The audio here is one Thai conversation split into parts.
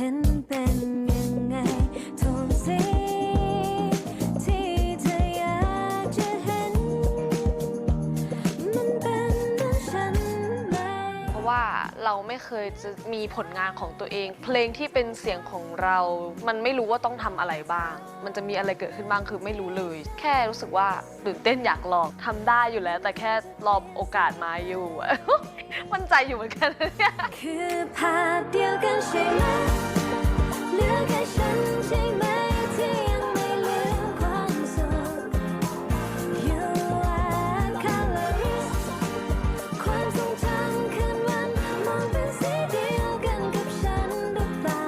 เ็นเป็นยังไงทนสิพราะว่าเราไม่เคยจะมีผลงานของตัวเอง เพลงที่เป็นเสียงของเรา มันไม่รู้ว่าต้องทำอะไรบ้าง มันจะมีอะไรเกิดขึ้นบ้างคือไม่รู้เลย แค่รู้สึกว่าตื่นเต้นอยากลองทำได้อยู่แล้ว แต่แค่รอโอกาสมาอยู่ มั่นใจอยู่เหมือนกันเนี่ยค่ไเหลือแค่ฉันใช่ไหมที่ยังไม่ลืมความสุข You are colorist ความทรงจำคืนวันมองเป็นสีเดียวกันกับฉันหรือเปล่า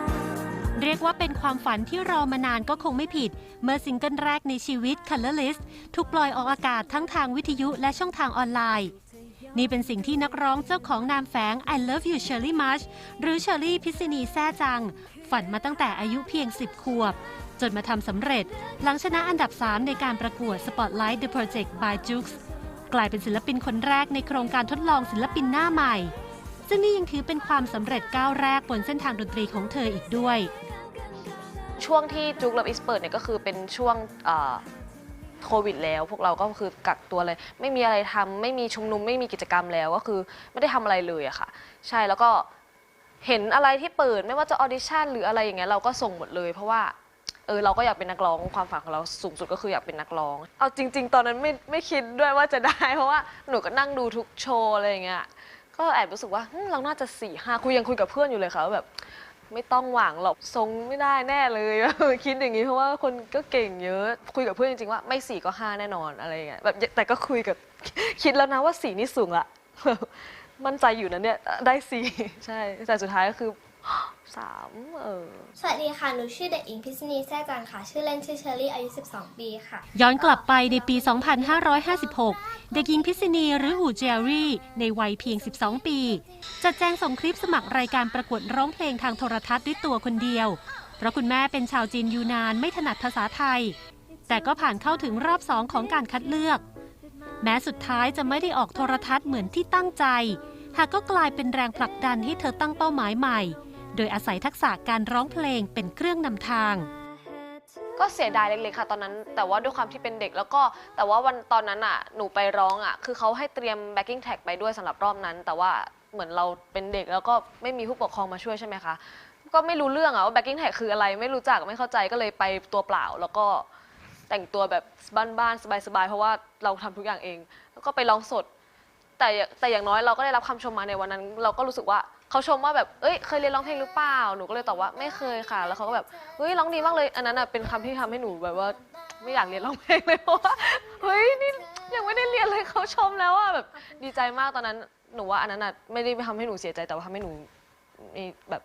เรียกว่าเป็นความฝันที่รอมานานก็คงไม่ผิด เมื่อซิงเกิลแรกในชีวิต Colorless ถูกปล่อยออกอากาศทั้งทางวิทยุและช่องทางออนไลน์ นี่เป็นสิ่งที่นักร้องเจ้าของนามแฝง I Love You Shirley March หรือ Shirley พิษณีแซ่จัง ฝันมาตั้งแต่อายุเพียง 10 ขวบ จนมาทำสำเร็จ หลังชนะอันดับ 3 ในการประกวด Spotlight The Project by Jux กลายเป็นศิลปินคนแรกในโครงการทดลองศิลปินหน้าใหม่ ซึ่งนี่ยังถือเป็นความสำเร็จก้าวแรกบนเส้นทางดนตรีของเธออีกด้วย ช่วงที่จุกลับอิสเปิดเนี่ยก็คือเป็นช่วง โควิดแล้ว พวกเราก็คือกักตัวเลย ไม่มีอะไรทำไม่มีชุมนุมไม่มีกิจกรรมแล้วก็คือไม่ได้ทำอะไรเลยอะค่ะ ใช่แล้วก็เห็นอะไรที่เปิดไม่ว่าจะออดิชั่นหรืออะไรอย่างเงี้ยเราก็ส่งหมดเลย เพราะว่าเออเราก็อยากเป็นนักร้องความฝันของเราสูงสุดก็คืออยากเป็นนักร้อง เอาจริง ๆ ตอนนั้นไม่ไม่คิดด้วยว่าจะได้ เพราะว่าหนูก็นั่งดูทุกโชว์อะไรอย่างเงี้ยก็แอบรู้สึกว่าหึเราน่าจะสี่ห้าคุยยังคุยกับเพื่อนอยู่เลยค่ะว่าแบบ ไม่ต้องหวังหรอกทรงไม่ได้แน่เลย คิดอย่างนี้เพราะว่าคนก็เก่งเยอะ คุยกับเพื่อนจริงๆว่าไม่สี่ก็ห้าแน่นอนอะไรอย่างเงี้ยแบบแต่ก็คุยกับคิดแล้วนะว่าสี่นี่สูงละมั่นใจอยู่นะเนี่ยได้สี่ใช่แต่สุดท้ายก็คือสามเออสวัสดีค่ะ หนูชื่อเด็กหญิงพิษณีแซ่จังค่ะ ชื่อเล่นชื่อเชอรี่อายุ 12 ปีค่ะ ย้อนกลับไปในปี 2556 เด็กหญิงพิษณีหรืออูเจอรี่ ในวัยเพียง 12 ปี จัดแจงส่งคลิปสมัครรายการประกวดร้องเพลงทางโทรทัศน์ด้วยตัวคนเดียว เพราะคุณแม่เป็นชาวจีนยูนานไม่ถนัดภาษาไทย แต่ก็ผ่านเข้าถึงรอบสองของการคัดเลือก แม้สุดท้ายจะไม่ได้ออกโทรทัศน์เหมือนที่ตั้งใจ หากก็กลายเป็นแรงผลักดันให้เธอตั้งเป้าหมายใหม่ โดยอาศัยทักษะการร้องเพลงเป็นเครื่องนำทาง ก็เสียดายเล็กๆค่ะ ตอนนั้น แต่ว่าด้วยความที่เป็นเด็กแล้วก็แต่ว่าวันตอนนั้นอะหนูไปร้องอะคือเขาให้เตรียม backing track ไปด้วยสำหรับรอบนั้น แต่ว่าเหมือนเราเป็นเด็กแล้วก็ไม่มีผู้ปกครองมาช่วยใช่ไหมคะก็ไม่รู้เรื่องอะว่า backing track คืออะไรไม่รู้จักไม่เข้าใจก็เลยไปตัวเปล่า แล้วก็แต่งตัวแบบบ้านๆสบายๆเพราะว่าเราทำทุกอย่างเอง แล้วก็ไปร้องสด แต่แต่อย่างน้อยเราก็ได้รับคำชมมาในวันนั้น เราก็รู้สึกว่า เขาชมว่าแบบเอ้ยเคยเรียนร้องเพลงหรือเปล่าหนูก็เลยตอบว่าไม่เคยค่ะ แล้วเขาก็แบบเฮ้ยร้องดีมากเลย อันนั้นอะเป็นคำที่ทำให้หนูแบบว่า ไม่อยากเรียนร้องเพลงเลยเพราะว่าเฮ้ยนี่ยังไม่ได้เรียนเลยเขาชมแล้วอะแบบดีใจมากตอนนั้น หนูว่าอันนั้นอะไม่ได้ทำให้หนูเสียใจแต่ว่าทำให้หนูมีแบบ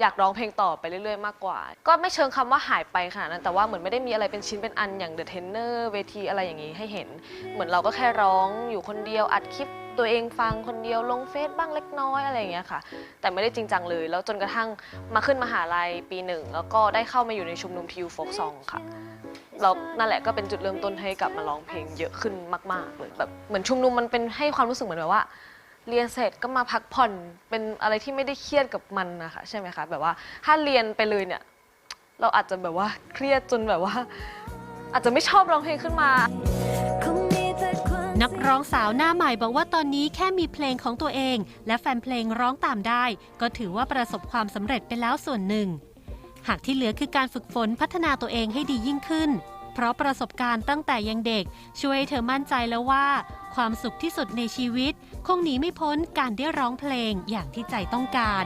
อยากร้องเพลงต่อไปเรื่อยๆ มากกว่า ก็ไม่เชิงคำว่าหายไปขนาดนั้น แต่ว่าเหมือนไม่ได้มีอะไรเป็นชิ้นเป็นอันอย่าง The Tenor เวทีอะไรอย่างนี้ให้เห็น เหมือนเราก็แค่ร้องอยู่คนเดียวอัดคลิป ตัวเองฟังคนเดียวลงเฟซบ้างเล็กน้อยอะไรอย่างเงี้ยค่ะ แต่ไม่ได้จริงจังเลย แล้วจนกระทั่งมาขึ้นมหาลัยปีหนึ่งแล้วก็ได้เข้ามาอยู่ในชุมนุมทิวโฟกซองค่ะแล้วนั่นแหละก็เป็นจุดเริ่มต้นให้กลับมาร้องเพลงเยอะขึ้นมากๆเลยแบบเหมือนชุมนุมมันเป็นให้ความรู้สึกเหมือนแบบว่า เรียนเสร็จก็มาพักผ่อนเป็นอะไรที่ไม่ได้เครียดกับมันนะคะใช่ไหมคะแบบว่าถ้าเรียนไปเลยเนี่ยเราอาจจะแบบว่าเครียดจนแบบว่า อาจจะไม่ชอบร้องเพลงขึ้นมา นักร้องสาวหน้าใหม่บอกว่าตอนนี้แค่มีเพลงของตัวเอง และแฟนเพลงร้องตามได้ ก็ถือว่าประสบความสำเร็จไปแล้วส่วนหนึ่ง หากที่เหลือคือการฝึกฝนพัฒนาตัวเองให้ดียิ่งขึ้น เพราะประสบการณ์ตั้งแต่ยังเด็ก ช่วยเธอมั่นใจแล้วว่า ความสุขที่สุดในชีวิต คงหนีไม่พ้นการได้ร้องเพลงอย่างที่ใจต้องการ